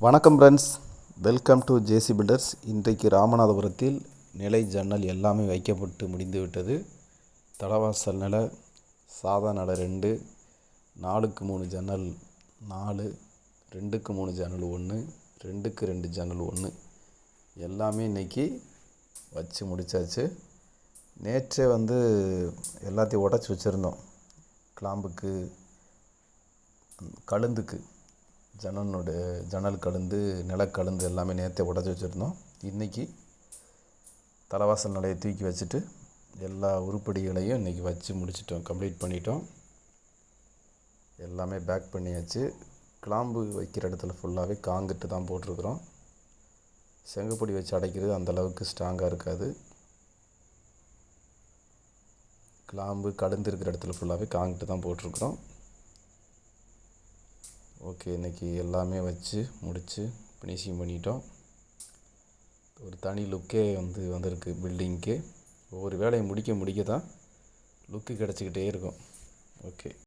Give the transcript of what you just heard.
வணக்கம் friends welcome to J C builders இன்றைக்கு ராமநாதபுரத்தில் நிலை ஜன்னல் எல்லாமே வைக்கப்பட்டு முடிந்து விட்டது தலவாசல் நிலை சாதா நல ரெண்டு நாலுக்கு மூணு ஜன்னல் நாலு ரெண்டுக்கு மூணு ஜன்னல் ஒன்று ரெண்டுக்கு ரெண்டு ஜன்னல் ஒன்று எல்லாமே இன்றைக்கி வச்சு முடித்தாச்சு நேற்றே வந்து எல்லாத்தையும் உடச்சி வச்சுருந்தோம். கிளாம்புக்கு கழுந்துக்கு. ஜன்னலோட ஜன்னல் கழுந்து நிலக்கழுந்து எல்லாமே நேற்றே உடச்சி வச்சுருந்தோம். இன்றைக்கி தலைவாசல் நிலையை தூக்கி வச்சுட்டு எல்லா உருப்படிகளையும் இன்றைக்கி வச்சு முடிச்சிட்டோம் கம்ப்ளீட் பண்ணிட்டோம். எல்லாமே பேக் பண்ணியாச்சு. கிளாம்பு வைக்கிற இடத்துல ஃபுல்லாகவே காங்கிட்டு தான் போட்டிருக்குறோம். செங்கப்பொடி வச்சு அடைக்கிறது அந்தளவுக்கு ஸ்ட்ராங்காக இருக்காது. கிளாம்பு கழுந்து இருக்கிற இடத்துல ஃபுல்லாகவே காங்கிட்டு தான் போட்டிருக்குறோம். ஓகே இன்றைக்கி எல்லாமே வச்சு முடித்து ஃபினிஷிங் பண்ணிட்டோம். ஒரு தனி லுக்கே வந்து வந்திருக்கு பில்டிங்க்கு ஒவ்வொரு வேலையை முடிக்க முடிக்க தான் லுக்கு கிடச்சிக்கிட்டே இருக்கும். ஓகே